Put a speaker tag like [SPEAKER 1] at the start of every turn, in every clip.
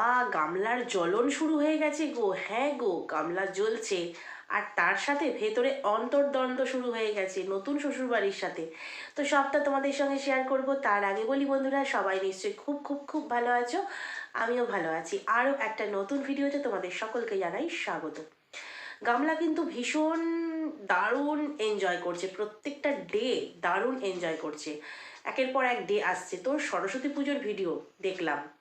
[SPEAKER 1] বাবা, গামলার জ্বলন শুরু হয়ে গেছে গো। হ্যাঁ গো, গামলা জ্বলছে। আর তার সাথে ভেতরে অন্তর্দ্বন্দ্ব শুরু হয়ে গেছে নতুন শ্বশুরবাড়ির সাথে। তো সবটা তোমাদের সঙ্গে শেয়ার করব। তার আগে বলি বন্ধুরা, সবাই নিশ্চয়ই খুব খুব খুব ভালো আছো। আমিও ভালো আছি। আরও একটা নতুন ভিডিওতে তোমাদের সকলকে জানাই স্বাগত। গামলা কিন্তু ভীষণ দারুণ এনজয় করছে। প্রত্যেকটা ডে দারুণ এনজয় করছে। একের পর এক ডে আসছে। তোর সরস্বতী পুজোর ভিডিও দেখলাম।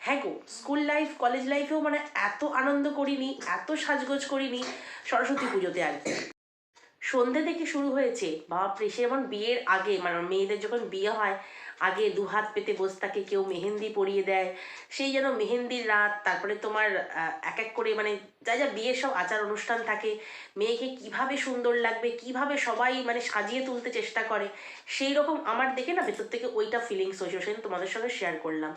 [SPEAKER 1] হ্যাঁ গো স্কুল লাইফ কলেজ লাইফেও মানে এত আনন্দ করিনি, এত সাজগোজ করিনি সরস্বতী পুজোতে আর কি। সন্ধে থেকে শুরু হয়েছে, বাপরে, সে যেমন বিয়ের আগে মানে মেয়েদের যখন বিয়ে হয় আগে দু হাত পেতে বসে থাকে কেউ মেহেন্দি পরিয়ে দেয়। সেই যেন মেহেন্দির রাত, তারপরে তোমার এক এক করে মানে যা যা বিয়ের সব আচার অনুষ্ঠান থাকে, মেয়েকে কীভাবে সুন্দর লাগবে, কীভাবে সবাই মানে সাজিয়ে তুলতে চেষ্টা করে, সেই রকম আমার দেখে না ভেতর থেকে ওইটা ফিলিংস হয়েছিল, সেদিন তোমাদের সঙ্গে শেয়ার করলাম।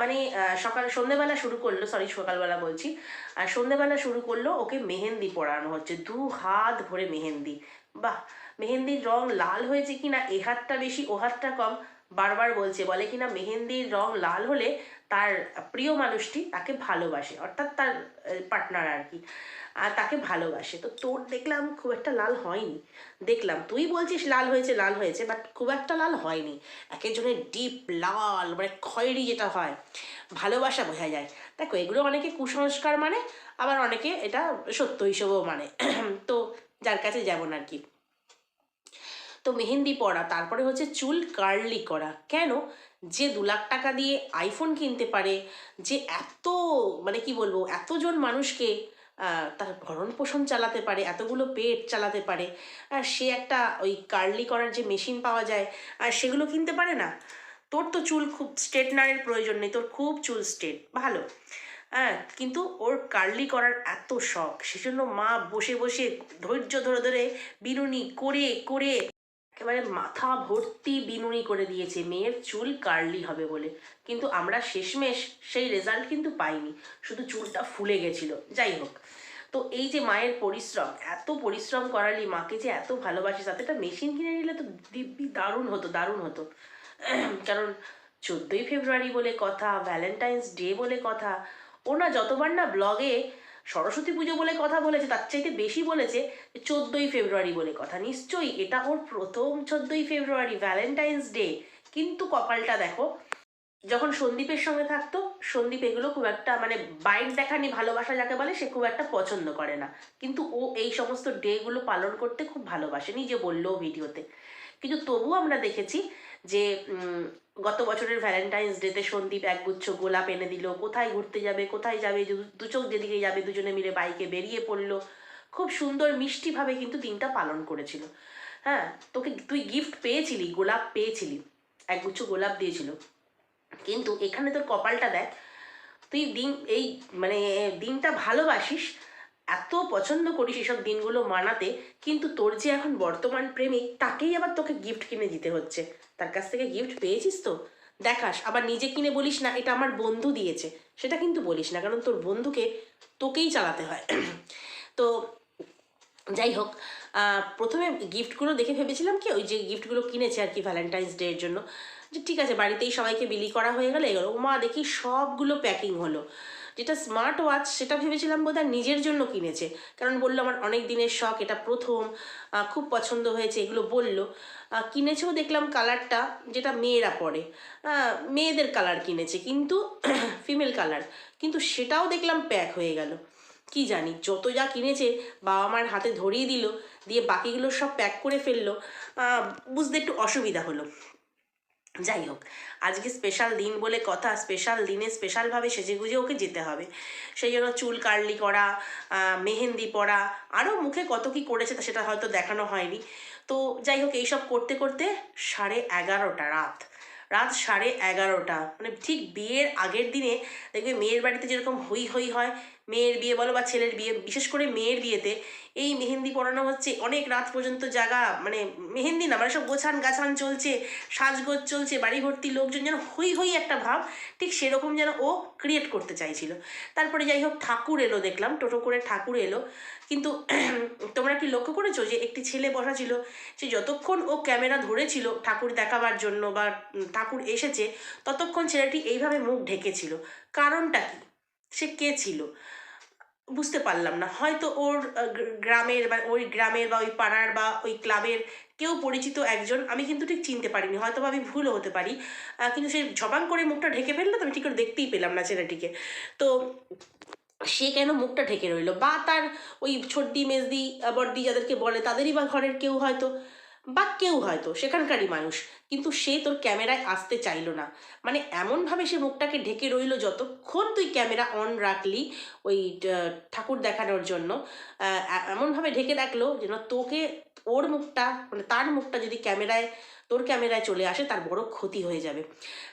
[SPEAKER 1] মানে সকাল, সন্ধেবেলা শুরু করল সরি সকালবেলা বলছি। আর সন্ধেবেলা শুরু করল, ওকে মেহেন্দি পরানো হচ্ছে, দু হাত ভরে মেহেন্দি। বাহ! মেহেন্দির রং লাল হয়েছে কি না এ হাতটা বেশি, ও হাতটা কম। বারবার বলছে, বলে কি না মেহেন্দির রং লাল হলে তার প্রিয় মানুষটি তাকে ভালোবাসে, অর্থাৎ তার পার্টনার আর কি, আর তাকে ভালোবাসে। তো তোর দেখলাম খুব একটা লাল হয়নি। দেখলাম, তুই বলছিস লাল হয়েছে লাল হয়েছে বাট খুব একটা লাল হয়নি। এক একজনের ডিপ লাল মানে খয়েরি যেটা হয়, ভালোবাসা বোঝা যায়। দেখো, এগুলো অনেকে কুসংস্কার মানে আবার অনেকে এটা সত্য হিসেবেও মানে। তো যার কাছে যেমন আর কি। তো মেহেন্দি পরা, তারপরে হচ্ছে চুল কার্লি করা। কেন? যে দু লাখ টাকা দিয়ে আইফোন কিনতে পারে, যে এত মানে কি বলব, এতজন মানুষকে তার ভরণ পোষণ চালাতে পারে, এতগুলো পেট চালাতে পারে, আর সে একটা ওই কার্লি করার যে মেশিন পাওয়া যায়, আর সেগুলো কিনতে পারে না। তোর তো চুল খুব স্ট্রেটনারের প্রয়োজন নেই, তোর খুব চুল স্ট্রেট ভালো। হ্যাঁ কিন্তু ওর কার্লি করার এত শখ, সেজন্য মা বসে বসে ধৈর্য ধরে ধরে বিনুনি করে করে একেবারে মাথা ভর্তি বিনুনি করে দিয়েছে, মেয়ের চুল কার্লি হবে বলে। কিন্তু আমরা শেষমেশ সেই রেজাল্ট কিন্তু পাইনি, শুধু চুলটা ফুলে গেছিল। যাই হোক, তো এই যে মায়ের পরিশ্রম, এত পরিশ্রম করালি মাকে যে এত ভালোবাসিস, তাতে একটা মেশিন কিনে নিলে তো দিব্যি দারুণ হতো দারুণ হতো। কারণ চোদ্দোই ফেব্রুয়ারি বলে কথা ভ্যালেন্টাইন্স ডে বলে কথা ও না যতবার না ব্লগে সরস্বতী পুজো বলে কথা বলেছে, তার চাইতে বেশি বলেছে চোদ্দোই ফেব্রুয়ারি বলে কথা। নিশ্চয়ই এটা ওর প্রথম চোদ্দোই ফেব্রুয়ারি ভ্যালেন্টাইন্স ডে কিন্তু কপালটা দেখো, যখন সন্দীপের সঙ্গে থাকতো, সন্দীপ এগুলো খুব একটা মানে বাইক দেখানি, ভালোবাসা যাকে বলে, সে খুব একটা পছন্দ করে না। কিন্তু ও এই সমস্ত ডেগুলো পালন করতে খুব ভালোবাসে নিজে বলল ভিডিওতে। কিন্তু তবুও আমরা দেখেছি যে গত বছরের ভ্যালেন্টাইন্স ডেতে সন্দীপ একগুচ্ছ গোলাপ এনে দিল। কোথায় ঘুরতে যাবে, কোথায় যাবে, দু- দু চোখ যেদিকে যাবে, দুজনে মিলে বাইকে বেরিয়ে পড়ল। খুব সুন্দর মিষ্টিভাবে কিন্তু দিনটা পালন করেছিল। হ্যাঁ তোকে তুই গিফট পেয়েছিলি, গোলাপ পেয়েছিলি একগুচ্ছ গোলাপ দিয়েছিল। কিন্তু এখানে তোর কপালটা দেখ, তুই দিন, এই মানে দিনটা ভালোবাসিস এত পছন্দ করিস এসব দিনগুলো মানাতে, কিন্তু তোর যে এখন বর্তমান প্রেমিক, তাকেই আবার তোকে গিফট কিনে দিতে হচ্ছে। তার কাছ থেকে গিফট পেয়েছিস তো? দেখাস, আবার নিজে কিনে বলিস না, এটা আমার বন্ধু দিয়েছে। সেটা কিন্তু বলিস না, কারণ তোর বন্ধুকে তোকেই চালাতে হয়। তো যাই হোক প্রথমে গিফটগুলো দেখে ভেবেছিলাম কি, ওই যে গিফটগুলো কিনেছে আর কি ভ্যালেন্টাইন্স ডে এর জন্য। যে ঠিক আছে, বাড়িতেই সবাইকে বিলি করা হয়ে গেলে, এগুলো। মা দেখি সবগুলো প্যাকিং হলো। যেটা স্মার্ট ওয়াচ সেটা ভেবেছিলাম বোধহয় নিজের জন্য কিনেছে। কারণ বলল আমার অনেক দিনের শখ, এটা প্রথম খুব পছন্দ হয়েছে, এগুলো বলল। কিনেছেও দেখলাম কালারটা যেটা মেয়েরা পরে। মেয়েদের কালার কিনেছে, কিন্তু ফিমেল কালার কিন্তু সেটাও দেখলাম প্যাক হয়ে গেল। কি জানি, যত যা কিনেছে বাবা মার হাতে ধরিয়ে দিল, দিয়ে বাকিগুলো সব প্যাক করে ফেলল। বুঝতে একটু অসুবিধা হলো। যাই হোক, আজকে স্পেশাল দিন বলে কথা স্পেশাল দিনে স্পেশালভাবে সেজে গুজে ওকে যেতে হবে। সেই জন্য চুল কার্লি করা মেহেন্দি পরা আরও মুখে কত কি করেছে তা সেটা হয়তো দেখানো হয়নি। তো যাই হোক এইসব করতে করতে সাড়ে এগারোটা, রাত। রাত সাড়ে এগারোটা। মানে ঠিক বিয়ের আগের দিনে দেখবে মেয়ের বাড়িতে যেরকম হই হই হয় মেয়ের বিয়ে বলো বা ছেলের বিয়ে, বিশেষ করে মেয়ের বিয়েতে এই মেহেন্দি পড়ানো হচ্ছে অনেক রাত পর্যন্ত জায়গা মানে মেহেন্দি না মানে সব গোছান গাছান চলছে, সাজগোজ চলছে, বাড়ি ভর্তি লোকজন যেন হই হই একটা ভাব, ঠিক সেরকম যেন ও ক্রিয়েট করতে চাইছিল। তারপরে যাই হোক ঠাকুর এলো দেখলাম, টোটো করে ঠাকুর এলো, কিন্তু তোমরা কি লক্ষ্য করেছ যে একটি ছেলে বসা ছিল, সে যতক্ষণ ও ক্যামেরা ধরেছিল ঠাকুর দেখাবার জন্য বা ঠাকুর এসেছে, ততক্ষণ ছেলেটি এইভাবে মুখ ঢেকেছিল কারণটা কি? সে কে ছিল? বুঝতে পারলাম না। হয়তো ওর গ্রামের বা ওই গ্রামের বা ওই পাড়ার বা ওই ক্লাবের কেউ পরিচিত একজন, আমি কিন্তু ঠিক চিনতে পারিনি হয়তো বা আমি ভুলও হতে পারি। কিন্তু সে ঝপাং করে মুখটা ঢেকে ফেলল তো আমি ঠিক করে দেখতেই পেলাম না ছেলেটিকে। তো সে কেন মুখটা ঢেকে রইল? বা তার ওই ছোট্টি, মেজদি বড্ডি যাদেরকে বলে, তাদেরই বা ঘরের কেউ হয়তো? বা কেউ হয়তো, সেখানকারই মানুষ। কিন্তু সে তোর ক্যামেরায় আসতে চাইলো না। মানে এমনভাবে সে মুখটাকে ঢেকে রইল যতক্ষণ তুই ক্যামেরা অন রাখলি ওই ঠাকুর দেখানোর জন্য। এমনভাবে ঢেকে রাখল যেন তোকে, ওর মুখটা মানে তার মুখটা যদি ক্যামেরায়, তোর ক্যামেরায় চলে আসে তার বড় ক্ষতি হয়ে যাবে।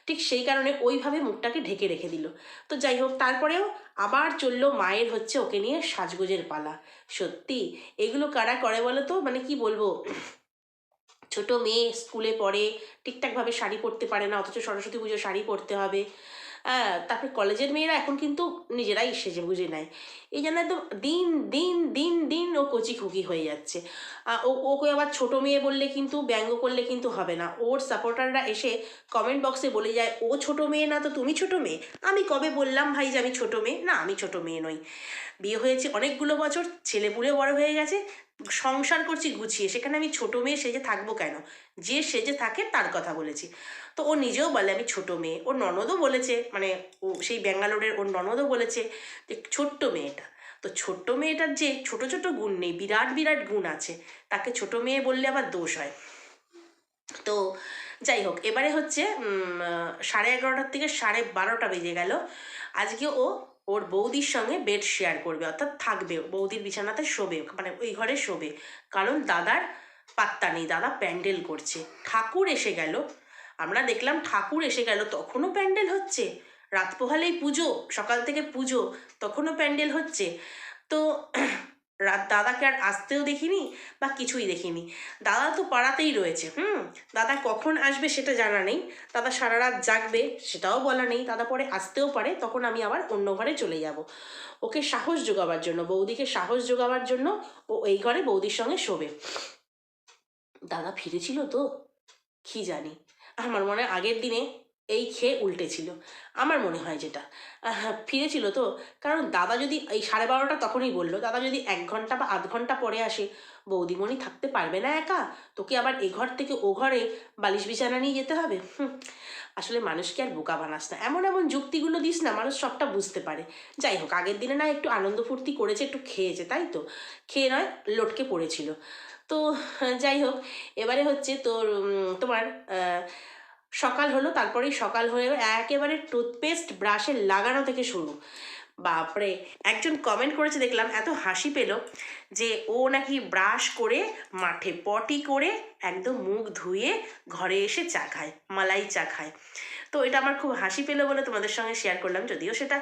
[SPEAKER 1] ঠিক সেই কারণে ওইভাবে মুখটাকে ঢেকে রেখে দিল। তো যাই হোক, তারপরেও আবার চলল মায়ের হচ্ছে ওকে নিয়ে সাজগোজের পালা। সত্যি, এগুলো কারা করে বলো তো মানে কি বলব? ছোট মেয়ে স্কুলে পড়ে ঠিকঠাকভাবে শাড়ি পরতে পারে না, অথচ সরস্বতী পুজো শাড়ি পরতে হবে। তারপরে কলেজের মেয়েরা এখন কিন্তু নিজেরাই সেজে বুঝে নেয় এই জন্য একদম দিন দিন দিন দিন ও কচি খুকি হয়ে যাচ্ছে। ও, ওকে আবার ছোট মেয়ে বললে কিন্তু, ব্যঙ্গ করলে কিন্তু হবে না। ওর সাপোর্টাররা এসে কমেন্ট বক্সে বলে যায়, ও ছোট মেয়ে না তো তুমি ছোট মেয়ে? আমি কবে বললাম ভাই যে আমি ছোট মেয়ে? না, আমি ছোট মেয়ে নই। বিয়ে হয়েছে অনেকগুলো বছর ছেলেপুলে বড় হয়ে গেছে, সংসার করছি গুছিয়ে। সেখানে আমি ছোট মেয়ে সেজে থাকব কেন? যে সেজে থাকে তার কথা বলেছি। তো ও নিজেও বলে, আমি ছোট মেয়ে। ওর ননদও বলেছে মানে ও, সেই ব্যাঙ্গালোরের ওর ননদও বলেছে যে, ছোট্ট মেয়েটা। তো ছোট্ট মেয়েটার যে ছোট ছোট গুণ নেই, বিরাট বিরাট গুণ আছে, তাকে ছোট মেয়ে বললে আবার দোষ হয়। তো যাই হোক, এবারে হচ্ছে সাড়ে এগারোটার থেকে সাড়ে বারোটা বেজে গেল। আজকে ও ওর বৌদির সঙ্গে বেড শেয়ার করবে, অর্থাৎ থাকবে বৌদির বিছানাতে শোবে মানে ওই ঘরে শোবে। কারণ দাদার পাত্তা নেই, দাদা প্যান্ডেল করছে। ঠাকুর এসে গেল, আমরা দেখলাম ঠাকুর এসে গেল, তখনও প্যান্ডেল হচ্ছে। রাত পোহালেই পুজো, সকাল থেকে পুজো, তখনও প্যান্ডেল হচ্ছে। তো রাত দাদাকে আর আসতেও দেখিনি বা কিছুই দেখিনি। দাদা তো পাড়াতেই রয়েছে, হুম? দাদা কখন আসবে সেটা জানা নেই। দাদা সারা রাত জাগবে সেটাও বলা নেই। দাদা পরে আসতেও পারে, তখন আমি আবার অন্য ঘরে চলে যাব। ওকে সাহস যোগাবার জন্য, বৌদিকে সাহস যোগাবার জন্য ও এই ঘরে বৌদির সঙ্গে শোবে। দাদা ফিরেছিল তো? কি জানি। আমার মনে হয় আগের দিনে এই খেয়ে উল্টেছিল আমার মনে হয় যেটা। আহ, ফিরেছিল তো। কারণ দাদা যদি এই সাড়ে বারোটা তখনই বলল দাদা যদি এক ঘণ্টা বা আধ ঘণ্টা পরে আসে বৌদিমণি থাকতে পারবে না একা? তোকে আবার এ ঘর থেকে ও ঘরে বালিশ বিছানা নিয়ে যেতে হবে? আসলে মানুষকে আর বোকা বানাস না। এমন এমন যুক্তিগুলো দিস না মানুষ সবটা বুঝতে পারে। যাই হোক আগের দিনে না একটু আনন্দ ফুর্তি করেছে একটু খেয়েছে তাই তো? খেয়ে নয় লটকে পড়েছিল। তো যাই হোক এবারে হচ্ছে তোর তোমার সকাল হলো, তারপরেই সকাল হয়ে একেবারে টুথপেস্ট ব্রাশে লাগানো থেকে শুরু। বাপরে, একজন কমেন্ট করেছে, দেখলাম এত হাসি পেল যে ও নাকি ব্রাশ করে, মাঠে পটি করে, একদম মুখ ধুয়ে ঘরে এসে চা খায়, মালাই চা খায়। তো এটা আমার খুব হাসি পেল বলে তোমাদের সঙ্গে শেয়ার করলাম, যদিও সেটা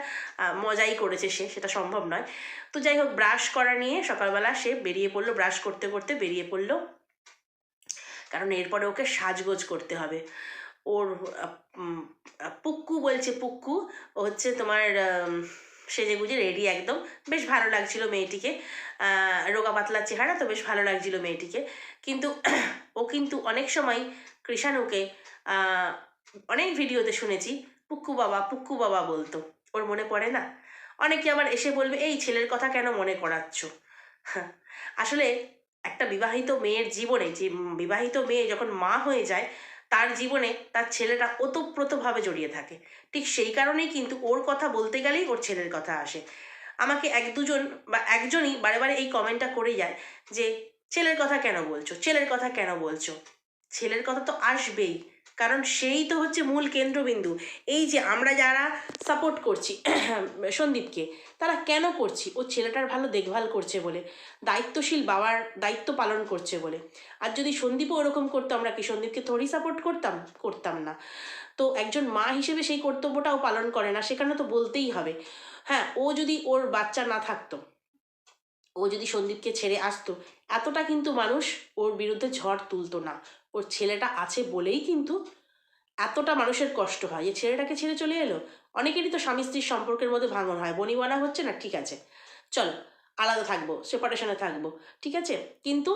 [SPEAKER 1] মজাই করেছে সে, সেটা সম্ভব নয়। তো যাই হোক ব্রাশ করা নিয়ে সকালবেলা সে বেরিয়ে পড়ল ব্রাশ করতে করতে বেরিয়ে পড়ল। কারণ এরপরে ওকে সাজগোজ করতে হবে। ওর পুক্কু বলছে পুক্কু হচ্ছে তোমার সেজে গুজে রেডি একদম। বেশ ভালো লাগছিল মেয়েটিকে। রোগা পাতলা চেহারা তো বেশ ভালো লাগছিল মেয়েটিকে। কিন্তু ও কিন্তু অনেক সময় কৃষাণুকে অনেক ভিডিওতে শুনেছি, পুক্কু বাবা পুক্কু বাবা বলতো, ওর মনে পড়ে না? অনেকে আবার এসে বলবে, এই ছেলের কথা কেন মনে করাচ্ছ? আসলে একটা বিবাহিত মেয়ের জীবনে যে বিবাহিত মেয়ে যখন মা হয়ে যায় তার জীবনে তার ছেলেটা ওতপ্রোতভাবে জড়িয়ে থাকে। ঠিক সেই কারণেই কিন্তু ওর কথা বলতে গেলেই ওর ছেলের কথা আসে। আমাকে এক দুজন বা একজনই বারে বারে এই কমেন্টটা করে যায় যে, ছেলের কথা কেন বলছো? ছেলের কথা কেন বলছো? ছেলের কথা তো আসবেই। কারণ সেই তো হচ্ছে মূল কেন্দ্রবিন্দু। এই যে আমরা যারা সাপোর্ট করছি সন্দীপকে, তারা কেন করছি? ও ছেলেটার ভালো দেখভাল করছে বলে, দায়িত্বশীল বাবার দায়িত্ব পালন করছে বলে। আর যদি সন্দীপও ওরকম করতো, আমরা কি সন্দীপকে থোড়ি সাপোর্ট করতাম? করতাম না। তো একজন মা হিসেবে সেই কর্তব্যটাও পালন করে না, সেখানে তো বলতেই হবে। হ্যাঁ ও যদি ওর বাচ্চা না থাকতো, ও যদি সন্দীপকে ছেড়ে আসতো, এতটা কিন্তু মানুষ ওর বিরুদ্ধে ঝড় তুলতো না। ওর ছেলেটা আছে বলেই কিন্তু এতটা মানুষের কষ্ট হয়। যে ছেলেটাকে ছেড়ে চলে এলো? অনেকেরই তো স্বামী স্ত্রীর সম্পর্কের মধ্যে ভাঙন হয়। বনিবানা হচ্ছে না? ঠিক আছে। চলো, আলাদা থাকব সেপারেশনে থাকব। ঠিক আছে? কিন্তু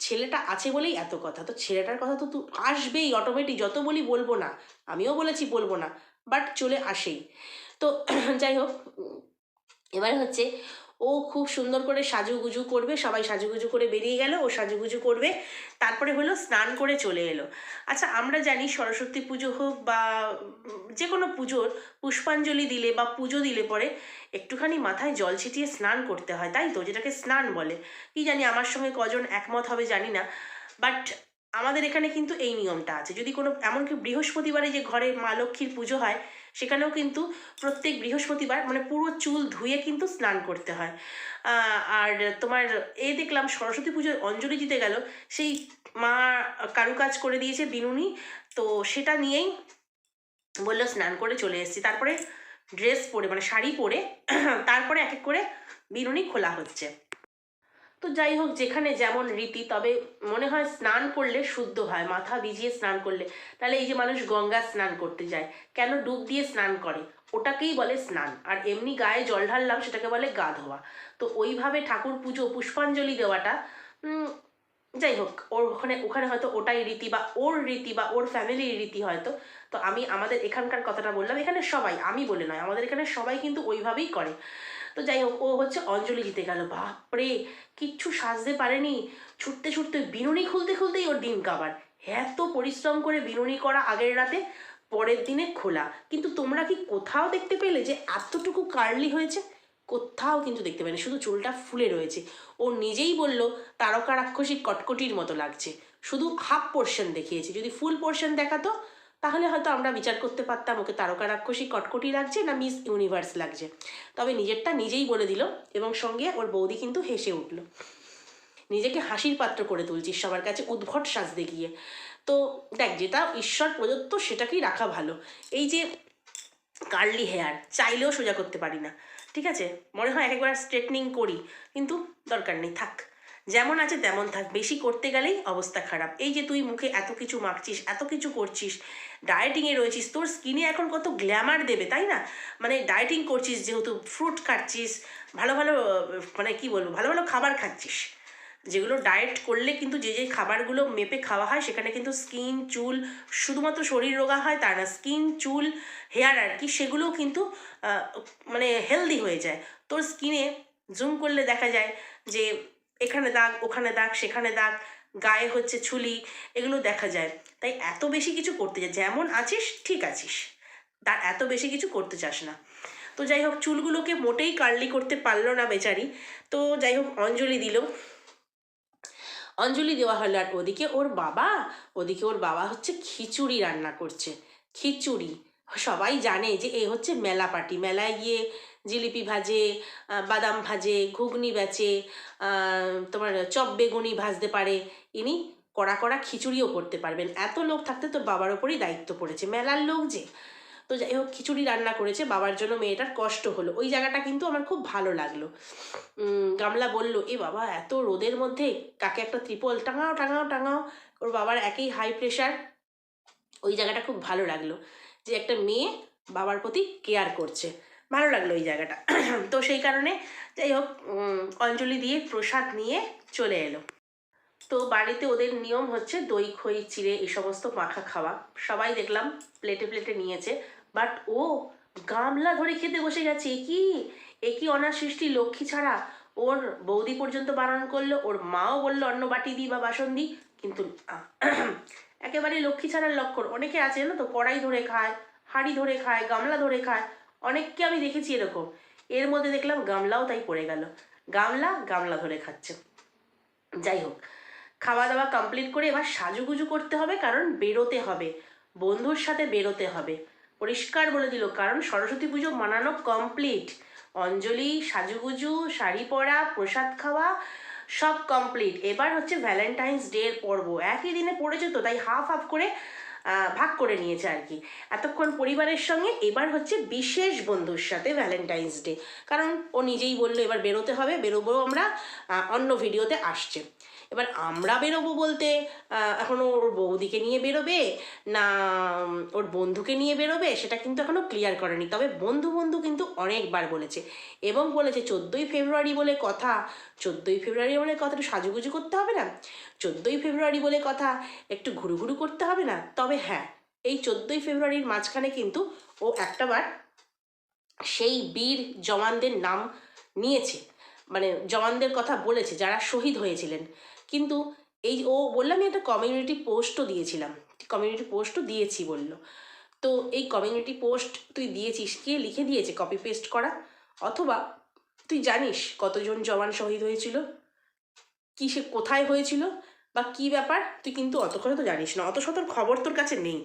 [SPEAKER 1] ছেলেটা আছে বলেই এত কথা। তো ছেলেটার কথা তো আসবেই অটোমেটিক যত বলি বলব না। আমিও বলেছি বলব না। বাট চলে আসেই। তো যাই হোক এবার হচ্ছে ও খুব সুন্দর করে সাজুগুজু করবে, সবাই সাজুগুজু করে বেরিয়ে গেল, ও সাজুগুজু করবে, তারপরে হলো স্নান করে চলে এলো। আচ্ছা আমরা জানি সরস্বতী পুজো হোক বা যে কোনো পুজোর পুষ্পাঞ্জলি দিলে বা পুজো দিলে পরে একটুখানি মাথায় জল ছিটিয়ে স্নান করতে হয়, তাই তো? যেটাকে স্নান বলে। কি জানি আমার সঙ্গে কজন একমত হবে জানি না। বাট আমাদের এখানে কিন্তু এই নিয়মটা আছে। যদি কোনো, এমনকি বৃহস্পতিবারে যে ঘরে মা লক্ষ্মীর পুজো হয় সেখানেও কিন্তু প্রত্যেক বৃহস্পতিবার মানে পুরো চুল ধুয়ে কিন্তু স্নান করতে হয়। আর তোমার এ দেখলাম সরস্বতী পুজোর অঞ্জলি দিতে গেল, সেই মা কারুকাজ করে দিয়েছে বিনুনি, তো সেটা নিয়েই বলল স্নান করে চলে এসেছি। তারপরে ড্রেস পরে মানে শাড়ি পরে, তারপরে এক এক করে বিনুনি খোলা হচ্ছে। তো যাই হোক, যেখানে যেমন রীতি, তবে মনে হয় স্নান করলে শুদ্ধ হয়, মাথা ভিজিয়ে স্নান করলে। তাহলে এই যে মানুষ গঙ্গা স্নান করতে যায়, কেন ডুব দিয়ে স্নান করে? ওটাকেই বলে স্নান। আর এমনি গায়ে জল ঢাললাম, সেটাকে বলে গা ধোয়া। তো ওইভাবে ঠাকুর পুজো, পুষ্পাঞ্জলি দেওয়াটা যাই হোক, ওর ওখানে ওখানে হয়তো ওটাই রীতি বা ওর রীতি বা ওর ফ্যামিলির রীতি হয়তো। তো আমি, আমাদের এখানকার কথাটা বললাম, এখানে সবাই, আমি বলে নয়, আমাদের এখানে সবাই কিন্তু ওইভাবেই করে। তো যাই হোক, ও হচ্ছে অঞ্জলি জিতে গেল, বাপরে! কিচ্ছু সাজতে পারেনি। ছুটতে ছুটতে বিনুনি খুলতে খুলতেই ওর ডিম কাবার। এত পরিশ্রম করে বিনুনি করা আগের রাতে, পরের দিনে খোলা। কিন্তু তোমরা কি কোথাও দেখতে পেলে যে এতটুকু কার্লি হয়েছে? কোথাও কিন্তু দেখতে পেলে শুধু চুলটা ফুলে রয়েছে। ও নিজেই বলল, তারকা রাক্ষসী কটকটির মতো লাগছে। শুধু হাফ পোর্শন দেখিয়েছে। যদি ফুল পোর্শন দেখাতো তাহলে হয়তো আমরা বিচার করতে পারতাম, ওকে তারকা রাক্ষসী কটকটি লাগছে না মিস ইউনিভার্স লাগছে। তবে নিজেরটা নিজেই বলে দিল এবং সঙ্গে ওর বৌদি কিন্তু হেসে উঠল। নিজেকে হাসির পাত্র করে তুলছিস, সবার কাছে উদ্ভট সাজতে গিয়ে। তো দেখ, যেটা ঈশ্বর প্রদত্ত সেটাকেই রাখা ভালো। এই যে কার্লি হেয়ার চাইলেও সোজা করতে পারি না। ঠিক আছে? মনে হয় এক একবার স্ট্রেটনিং করি, কিন্তু দরকার নেই, থাক। যেমন আছে তেমন থাক, বেশি করতে গেলেই অবস্থা খারাপ। এই যে তুই মুখে এত কিছু মাখছিস, এত কিছু করছিস ডায়েটিংয়ে রয়েছিস, তোর স্কিনে এখন কত গ্ল্যামার দেবে, তাই না? মানে ডায়েটিং করছিস, যেহেতু ফ্রুট খাচ্ছিস ভালো ভালো মানে কি বলব, ভালো ভালো খাবার খাচ্ছিস। যেগুলো ডায়েট করলে কিন্তু যে যে খাবারগুলো মেপে খাওয়া হয়, সেখানে কিন্তু স্কিন চুল, শুধুমাত্র শরীর রোগা হয় তা না স্কিন চুল হেয়ার আর কি, সেগুলোও কিন্তু মানে হেলদি হয়ে যায়। তোর স্কিনে জুম করলে দেখা যায় যে এখানে দাগ, ওখানে দাগ, সেখানে দাগ, গায়ে হচ্ছে ছুলি, এগুলো দেখা যায়। তাই এত বেশি কিছু করতে যায় যেমন আছিস, ঠিক আছিস। তার এত বেশি কিছু করতে চাস না। তো যাই হোক, চুলগুলোকে মোটেই কার্লি করতে পারল না বেচারি। তো যাই হোক, অঞ্জলি দিল। অঞ্জলি দেওয়া হলো, আর ওদিকে ওর বাবা, ওদিকে ওর বাবা হচ্ছে খিচুড়ি রান্না করছে। খিচুড়ি, সবাই জানে যে এ হচ্ছে মেলা পার্টি মেলায় গিয়ে জিলিপি ভাজে বাদাম ভাজে, ঘুগনি বেচে তোমার চপ বেগুনি ভাজতে পারে, ইনি কড়া কড়া খিচুড়িও করতে পারবেন। এত লোক থাকতে তোর বাবার ওপরই দায়িত্ব পড়েছে, মেলার লোক যে। তো যাই হোক, খিচুড়ি রান্না করেছে, বাবার জন্য মেয়েটার কষ্ট হলো। ওই জায়গাটা কিন্তু আমার খুব ভালো লাগল। গামলা বলল, এ বাবা, এত রোদের মধ্যে কাকে একটা ত্রিপল টাঙাও টাঙাও টাঙাও, ওর বাবার একই হাই প্রেশার ওই জায়গাটা খুব ভালো লাগল যে একটা মেয়ে বাবার প্রতি কেয়ার করছে। ভালো লাগল ওই জায়গাটা। তো সেই কারণে যাই হোক অঞ্জলি দিয়ে প্রসাদ নিয়ে চলে এলো। তো বাড়িতে ওদের নিয়ম হচ্ছে দই, খই, চিড়ে এই সমস্ত মাখা খাওয়া। সবাই দেখলাম প্লেটে প্লেটে নিয়েছে। বাট ও গামলা ধরে খেতে বসে গেছে। কি? এ কি অনার সৃষ্টি লক্ষ্মী ছাড়া? ওর বৌদি পর্যন্ত বারণ করল, ওর মাও বলল অন্য বাটি দিই বা বাসন দিই কিন্তু একেবারে লক্ষ্মী ছাড়ার লক্ষণ অনেকে আছে না তো, কড়াই ধরে খায়, হাঁড়ি ধরে খায়, গামলা ধরে খায়। অনেককে আমি দেখেছি এরকম। এর মধ্যে দেখলাম গামলাও তাই পড়ে গেল। গামলা গামলা ধরে খাচ্ছে। যাই হোক খাওয়া দাওয়া কমপ্লিট করে এবার সাজুগুজু করতে হবে, কারণ বেরোতে হবে। বন্ধুর সাথে বেরোতে হবে। পরিষ্কার বলে দিল, কারণ সরস্বতী পুজো মানানো কমপ্লিট অঞ্জলি, সাজুগুজু, শাড়ি পরা, প্রসাদ খাওয়া, সব কমপ্লিট এবার হচ্ছে ভ্যালেন্টাইন্স ডে পর্ব। একই দিনে পড়েছে তো, তাই হাফ হাফ করে ভাগ করে নিয়েছে আর কি এতক্ষণ পরিবারের সঙ্গে, এবার হচ্ছে বিশেষ বন্ধুর সাথে ভ্যালেন্টাইন্স ডে কারণ ও নিজেই বলল, এবার বেরোতে হবে, বেরোবো আমরা। অন্য ভিডিওতে আসছে। এবার আমরা বেরোবো বলতে এখনও ওর বৌদিকে নিয়ে বেরোবে না ওর বন্ধুকে নিয়ে বেরোবে সেটা কিন্তু এখনও ক্লিয়ার করেনি। তবে বন্ধু বন্ধু কিন্তু অনেকবার বলেছে এবং বলেছে চোদ্দোই ফেব্রুয়ারি বলে কথা, চোদ্দোই ফেব্রুয়ারি বলে কথা একটু সাজুগুজু করতে হবে না, চোদ্দোই ফেব্রুয়ারি বলে কথা একটু ঘুরু ঘুরু করতে হবে না। তবে হ্যাঁ এই চোদ্দোই ফেব্রুয়ারির মাঝখানে কিন্তু ও একটাবার সেই বীর জওয়ানদের নাম নিয়েছে মানে জওয়ানদের কথা বলেছে, যারা শহীদ হয়েছিলেন। কিন্তু এই ও বললাম আমি একটা কমিউনিটি পোস্টও দিয়েছিলাম। কমিউনিটি পোস্টও দিয়েছি বলল। তো এই কমিউনিটি পোস্ট তুই দিয়েছিস কে? লিখে দিয়েছে কপি পেস্ট করা। অথবা তুই জানিস কতজন জওয়ান শহীদ হয়েছিল? কি সে কোথায় হয়েছিল? বা কি ব্যাপার? তুই কিন্তু অত তো জানিস না। অত শতর খবর তোর কাছে নেই।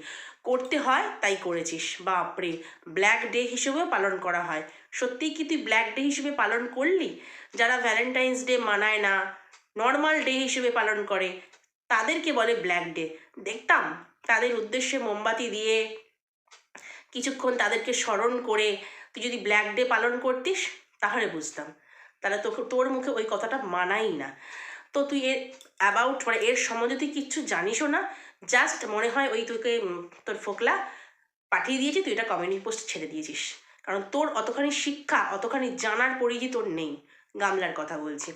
[SPEAKER 1] করতে হয়, তাই করেছিস। বাপরে! ব্ল্যাক ডে হিসেবেও পালন করা হয়। সত্যিই কি তুই ব্ল্যাক ডে হিসেবে পালন করলি? যারা ভ্যালেন্টাইন্স ডে মানায় না নর্মাল ডে হিসেবে পালন করে। তাদেরকে বলে ব্ল্যাক ডে দেখতাম তাদের উদ্দেশ্যে মোমবাতি দিয়ে কিছুক্ষণ তাদেরকে স্মরণ করে তুই যদি ব্ল্যাক ডে পালন করতিস, তাহলে বুঝতাম। তাহলে তোকে, তোর মুখে ওই কথাটা মানাই না। তো তুই এর অ্যাবাউট মানে এর সম্বন্ধে তুই কিচ্ছু জানিসও না। জাস্ট মনে হয় ওই তোকে তোর ফোকলা পাঠিয়ে দিয়েছি, তুই এটা কমিউনিটি পোস্ট ছেড়ে দিয়েছিস। কারণ তোর অতখানি শিক্ষা, অতখানি জানার পরিধি তোর নেই। গামলার কথা বলছি।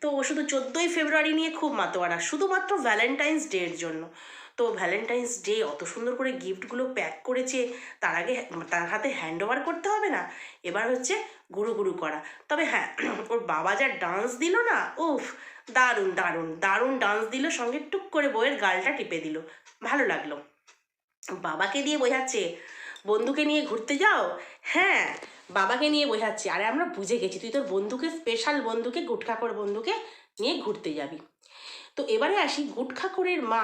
[SPEAKER 1] তো ও শুধু চোদ্দোই ফেব্রুয়ারি নিয়ে খুব মাতোয়ারা, শুধুমাত্র ভ্যালেন্টাইন্স ডের জন্য। তো ভ্যালেন্টাইন্স ডে অত সুন্দর করে গিফটগুলো প্যাক করেছে, তার আগে তার হাতে হ্যান্ড ওভার করতে হবে না, এবার হচ্ছে গুরু গুরু করা। তবে হ্যাঁ ওর বাবা যা ডান্স দিল না, উফ, দারুণ দারুণ দারুণ ডান্স দিল, সঙ্গে টুক করে বইয়ের গালটা টিপে দিল। ভালো লাগল। বাবাকে দিয়ে বোঝাচ্ছে বন্ধুকে নিয়ে ঘুরতে যাও? হ্যাঁ বাবাকে নিয়ে বোঝাচ্ছি আরে, আমরা বুঝে গেছি। তুই তোর বন্ধুকে স্পেশাল বন্ধুকে, গুটখাকর বন্ধুকে নিয়ে ঘুরতে যাবি। তো এবারে আসি, গুটখাকরের মা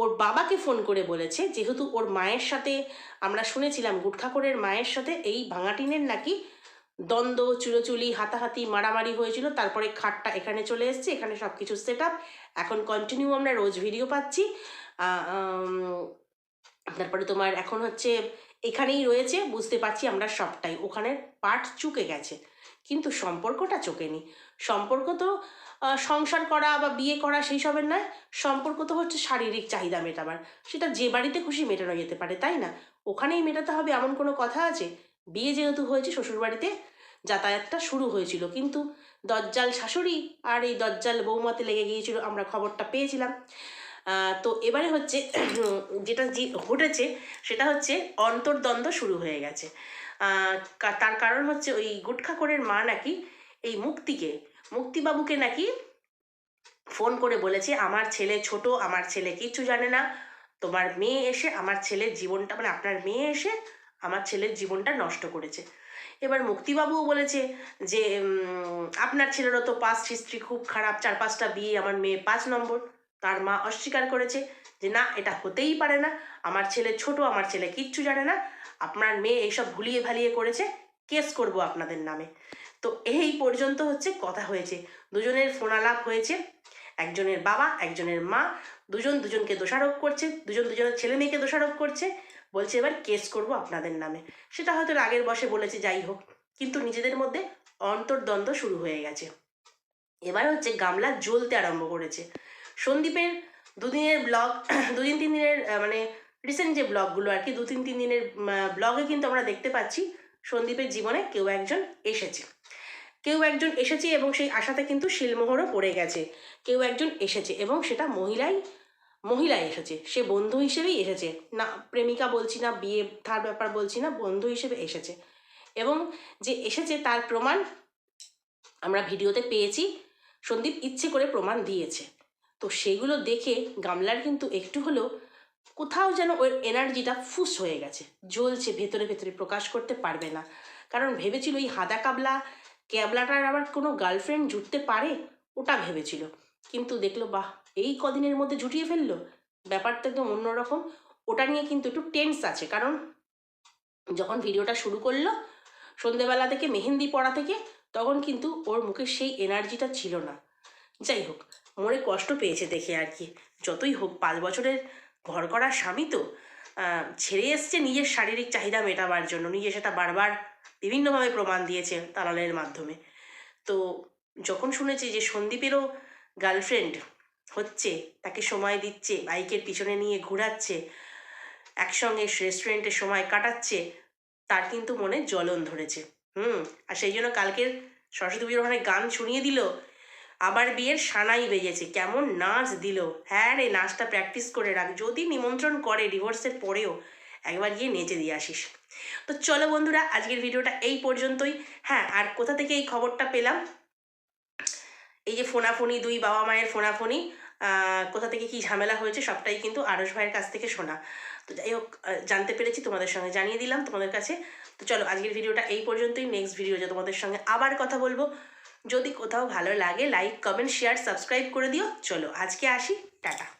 [SPEAKER 1] ওর বাবাকে ফোন করে বলেছে, যেহেতু ওর মায়ের সাথে, আমরা শুনেছিলাম গুটখাকরের মায়ের সাথে এই ভাঙাটিনের নাকি দ্বন্দ্ব, চুলোচুলি, হাতাহাতি, মারামারি হয়েছিল। তারপরে খাটটা এখানে চলে এসছে, এখানে সব কিছু সেট আপ এখন কন্টিনিউ আমরা রোজ ভিডিও পাচ্ছি। তারপরে তোমার এখন হচ্ছে এখানেই রয়েছে, বুঝতে পারছি আমরা সবটাই। ওখানের পার্ট চুকে গেছে, কিন্তু সম্পর্কটা চোখেনি সম্পর্ক তো সংসার করা বা বিয়ে করা সেই সবের নয়, সম্পর্ক তো হচ্ছে শারীরিক চাহিদা মেটাবার। সেটা যে বাড়িতে খুশি মেটানো যেতে পারে, তাই না? ওখানেই মেটাতে হবে এমন কোনো কথা আছে? বিয়ে যেহেতু হয়েছে শ্বশুরবাড়িতে, যাতায়াতটা শুরু হয়েছিল, কিন্তু দজ্জাল শাশুড়ি আর এই দজ্জাল বৌমাতে লেগে গিয়েছিল, আমরা খবরটা পেয়েছিলাম। তো এবারে হচ্ছে যেটা যে ঘটেছে, সেটা হচ্ছে অন্তর্দ্বন্দ্ব শুরু হয়ে গেছে। তার কারণ হচ্ছে ওই গুটখাকরের মা নাকি এই মুক্তিকে, মুক্তিবাবুকে নাকি ফোন করে বলেছে, আমার ছেলে ছোট, আমার ছেলে কিচ্ছু জানে না। তোমার মেয়ে এসে আমার ছেলের জীবনটা মানে আপনার মেয়ে এসে আমার ছেলের জীবনটা নষ্ট করেছে। এবার মুক্তিবাবুও বলেছে যে আপনার ছেলেরও তো পাস্ট হিস্ট্রি খুব খারাপ চার পাঁচটা বিয়ে, আমার মেয়ে পাঁচ নম্বর। তার মা অস্বীকার করেছে যে, না, এটা হতেই পারে না। আমার ছেলে ছোট, আমার ছেলে কিচ্ছু জানে না। আপনার মেয়ে এইসব ভুলিয়ে ভালিয়ে করেছে। কেস করব আপনাদের নামে। তো এই পর্যন্ত হচ্ছে কথা হয়েছে। দুজনের ফোনালাপ হয়েছে। একজনের বাবা, একজনের মা, দুজন দুজনকে দোষারোপ করছে, দুজন দুজনের ছেলে মেয়েকে দোষারোপ করছে। বলছে, এবার কেস করব আপনাদের নামে। সেটা হয়তো আগের বসে বলেছে, যাই হোক। কিন্তু নিজেদের মধ্যে অন্তর্দ্বন্দ্ব শুরু হয়ে গেছে। এবার হচ্ছে গামলা জ্বলতে আরম্ভ করেছে। সন্দীপের দুদিনের ব্লগ দুদিন তিন দিনের মানে রিসেন্ট যে ব্লগগুলো আর কি, দু তিন তিন দিনের ব্লগে কিন্তু আমরা দেখতে পাচ্ছি সন্দীপের জীবনে কেউ একজন এসেছে। কেউ একজন এসেছে এবং সেই আশাতে কিন্তু শিলমোহরও পড়ে গেছে। কেউ একজন এসেছে এবং সেটা মহিলাই মহিলা এসেছে। সে বন্ধু হিসেবেই এসেছে। না, প্রেমিকা বলছি না, বিয়ে, তার ব্যাপার বলছি না, বন্ধু হিসেবে এসেছে। এবং যে এসেছে তার প্রমাণ আমরা ভিডিওতে পেয়েছি। সন্দীপ ইচ্ছে করে প্রমাণ দিয়েছে। তো সেগুলো দেখে গামলার কিন্তু একটু হলেও কোথাও যেন ওর এনার্জিটা ফুস হয়ে গেছে। জ্বলছে, ভেতরে ভেতরে প্রকাশ করতে পারবে না। কারণ ভেবেছিল এই হাদা কাবলা ক্যাবলাটার আবার কোনো গার্লফ্রেন্ড জুটতে পারে? ওটা ভেবেছিল। কিন্তু দেখল, বাহ, এই কদিনের মধ্যে জুটিয়ে ফেলল? ব্যাপারটা একদম অন্যরকম। ওটা নিয়ে কিন্তু একটু টেন্স আছে। কারণ যখন ভিডিওটা শুরু করল সন্ধেবেলা থেকে মেহেন্দি পড়া থেকে, তখন কিন্তু ওর মুখে সেই এনার্জিটা ছিল না। যাই হোক মনে কষ্ট পেয়েছে দেখে আর কি। যতই হোক, পাঁচ বছরের ঘর করা স্বামী তো ছেড়ে এসছে নিজের শারীরিক চাহিদা মেটাবার জন্য। নিজে সেটা বারবার বিভিন্নভাবে প্রমাণ দিয়েছে দালালের মাধ্যমে। তো যখন শুনেছি যে সন্দীপেরও গার্লফ্রেন্ড হচ্ছে, তাকে সময় দিচ্ছে, বাইকের পিছনে নিয়ে ঘোরাচ্ছে, একসঙ্গে রেস্টুরেন্টে সময় কাটাচ্ছে, তার কিন্তু মনে জ্বলন ধরেছে। হুম, আর সেই জন্য কালকের সরস্বতী পুজোর ওখানে গান শুনিয়ে দিল আবার বিয়ের সানাই বেজেছে। কেমন নাচ দিল। হ্যাঁ রে, নাচটা প্র্যাকটিস করে রাখ। যদি নিমন্ত্রণ করে ডিভোর্সের পরেও, একবার গিয়ে নেচে দিয়ে আসিস। তো চলো বন্ধুরা, আজকের ভিডিওটা এই পর্যন্তই। হ্যাঁ আর কোথা থেকে এই খবরটা পেলাম? এই যে ফোনাফোনি, দুই বাবা মায়ের ফোনাফোনি কোথা থেকে কি ঝামেলা হয়েছে সবটাই কিন্তু আরস ভাইয়ের কাছ থেকে শোনা। তো যাই হোক জানতে পেরেছি, তোমাদের সঙ্গে জানিয়ে দিলাম তোমাদের কাছে। তো চলো, আজকের ভিডিওটা এই পর্যন্তই। নেক্সট ভিডিওতে তোমাদের সঙ্গে আবার কথা বলব। যদি কোথাও ভালো লাগে লাইক কমেন্ট শেয়ার সাবস্ক্রাইব করে দিও। চলো আজকে আসি টাটা।